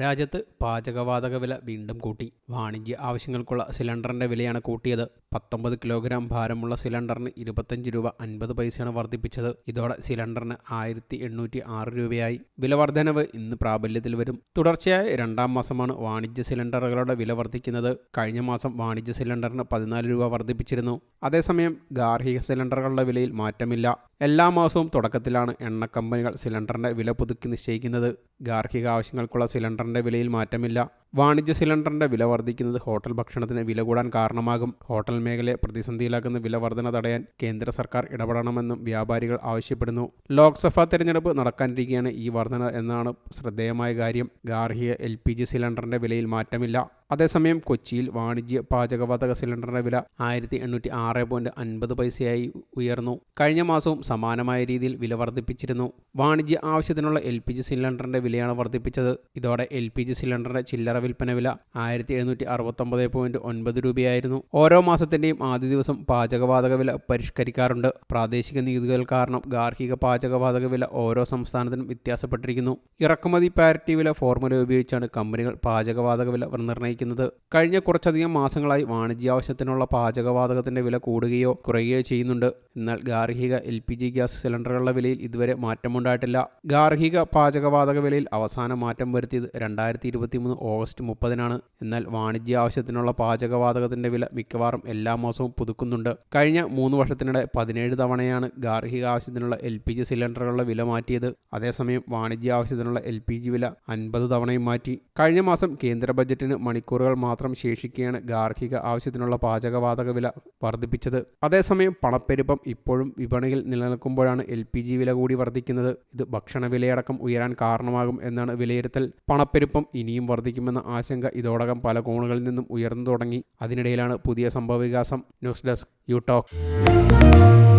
രാജ്യത്ത് പാചകവാതക വില വീണ്ടും കൂട്ടി. വാണിജ്യ ആവശ്യങ്ങൾക്കുള്ള സിലിണ്ടറിന്റെ വിലയാണ് കൂട്ടിയത്. പത്തൊമ്പത് കിലോഗ്രാം ഭാരമുള്ള സിലിണ്ടറിന് ഇരുപത്തഞ്ച് രൂപ അൻപത് പൈസയാണ് വർദ്ധിപ്പിച്ചത്. ഇതോടെ സിലിണ്ടറിന് ആയിരത്തി എണ്ണൂറ്റി ആറ് രൂപയായി. വില വർധനവ് ഇന്ന് പ്രാബല്യത്തിൽ വരും. തുടർച്ചയായ രണ്ടാം മാസമാണ് വാണിജ്യ സിലിണ്ടറുകളുടെ വില വർദ്ധിക്കുന്നത്. കഴിഞ്ഞ മാസം വാണിജ്യ സിലിണ്ടറിന് പതിനാല് രൂപ വർദ്ധിപ്പിച്ചിരുന്നു. അതേസമയം ഗാർഹിക സിലിണ്ടറുകളുടെ വിലയിൽ മാറ്റമില്ല. എല്ലാ മാസവും തുടക്കത്തിലാണ് എണ്ണ കമ്പനികൾ സിലിണ്ടറിന്റെ വില പുതുക്കി നിശ്ചയിക്കുന്നത്. ഗാർഹിക ആവശ്യങ്ങൾക്കുള്ള സിലിണ്ടറിന്റെ വിലയിൽ മാറ്റമില്ല. വാണിജ്യ സിലിണ്ടറിന്റെ വില വർദ്ധിക്കുന്നത് ഹോട്ടൽ ഭക്ഷണത്തിന് വില കൂടാൻ കാരണമാകും. ഹോട്ടൽ മേഖലയെ പ്രതിസന്ധിയിലാക്കുന്ന വില വർധന തടയാൻ കേന്ദ്ര സർക്കാർ ഇടപെടണമെന്നും വ്യാപാരികൾ ആവശ്യപ്പെടുന്നു. ലോക്സഭാ തെരഞ്ഞെടുപ്പ് നടക്കാനിരിക്കെയാണ് ഈ വർധന എന്നാണ് ശ്രദ്ധേയമായ കാര്യം. ഗാർഹിക എൽ പി ജി സിലിണ്ടറിന്റെ വിലയിൽ മാറ്റമില്ല. അതേസമയം കൊച്ചിയിൽ വാണിജ്യ പാചകവാതക സിലിണ്ടറിന്റെ വില ആയിരത്തി എണ്ണൂറ്റി ആറ് പോയിന്റ് അൻപത് പൈസയായി ഉയർന്നു. കഴിഞ്ഞ മാസവും സമാനമായ രീതിയിൽ വില വർദ്ധിപ്പിച്ചിരുന്നു വാണിജ്യ ആവശ്യത്തിനുള്ള എൽ പി ജി സിലിണ്ടറിന്റെ വിലയാണ് വർദ്ധിപ്പിച്ചത് ഇതോടെ എൽ പി ജി സിലിണ്ടറിന്റെ ചില്ലറ വിൽപ്പന വില ആയിരത്തി എഴുന്നൂറ്റി അറുപത്തൊമ്പത് പോയിന്റ് ഒൻപത് രൂപയായിരുന്നു. ഓരോ മാസത്തിന്റെയും ആദ്യ ദിവസം പാചകവാതക വില പരിഷ്കരിക്കാറുണ്ട്. പ്രാദേശിക നികുതികൾ കാരണം ഗാർഹിക പാചകവാതക വില ഓരോ സംസ്ഥാനത്തിനും വ്യത്യാസപ്പെട്ടിരിക്കുന്നു. ഇറക്കുമതി പാരിറ്റി വില ഫോർമുല ഉപയോഗിച്ചാണ് കമ്പനികൾ പാചകവാതക വില നിർണയിക്കുന്നത്. കഴിഞ്ഞ കുറച്ചധികം മാസങ്ങളായി വാണിജ്യാവശ്യത്തിനുള്ള പാചകവാതകത്തിന്റെ വില കൂടുകയോ കുറയുകയോ ചെയ്യുന്നുണ്ട്. എന്നാൽ ഗാർഹിക എൽ പി ജി ഗ്യാസ് സിലിണ്ടറുകളുടെ വിലയിൽ ഇതുവരെ മാറ്റമുണ്ടായിട്ടില്ല. ഗാർഹിക പാചകവാതക വിലയിൽ അവസാന മാറ്റം വരുത്തിയത് രണ്ടായിരത്തി ഇരുപത്തി മൂന്ന് ഓഗസ്റ്റ് മുപ്പതിനാണ്. എന്നാൽ വാണിജ്യ ആവശ്യത്തിനുള്ള പാചകവാതകത്തിന്റെ വില മിക്കവാറും എല്ലാ മാസവും പുതുക്കുന്നുണ്ട്. കഴിഞ്ഞ മൂന്ന് വർഷത്തിനിടെ പതിനേഴ് തവണയാണ് ഗാർഹിക ആവശ്യത്തിനുള്ള എൽ പി ജി സിലിണ്ടറുകളുടെ വില മാറ്റിയത്. അതേസമയം വാണിജ്യ ആവശ്യത്തിനുള്ള എൽ പി ജി വില അൻപത് തവണയും മാറ്റി. കഴിഞ്ഞ മാസം കേന്ദ്ര ബജറ്റിന് മണിക്കൂറുകൾ മാത്രം ശേഷിക്കുകയാണ് ഗാർഹിക ആവശ്യത്തിനുള്ള പാചകവാതക വില വർദ്ധിപ്പിച്ചത്. അതേസമയം പണപ്പെരുപ്പം ഇപ്പോഴും വിപണിയിൽ നിലനിൽക്കുമ്പോഴാണ് എൽ പി ജി വില കൂടി വർദ്ധിക്കുന്നത്. ഇത് ഭക്ഷണ വിലയടക്കം ഉയരാൻ കാരണമാകും എന്നാണ് വിലയിരുത്തൽ. പണപ്പെരുപ്പം ഇനിയും വർദ്ധിക്കുമെന്ന ആശങ്ക ഇതോടകം പല കോണുകളിൽ നിന്നും ഉയർന്നു തുടങ്ങി. അതിനിടയിലാണ് പുതിയ സംഭവവികാസം. News desk you talk.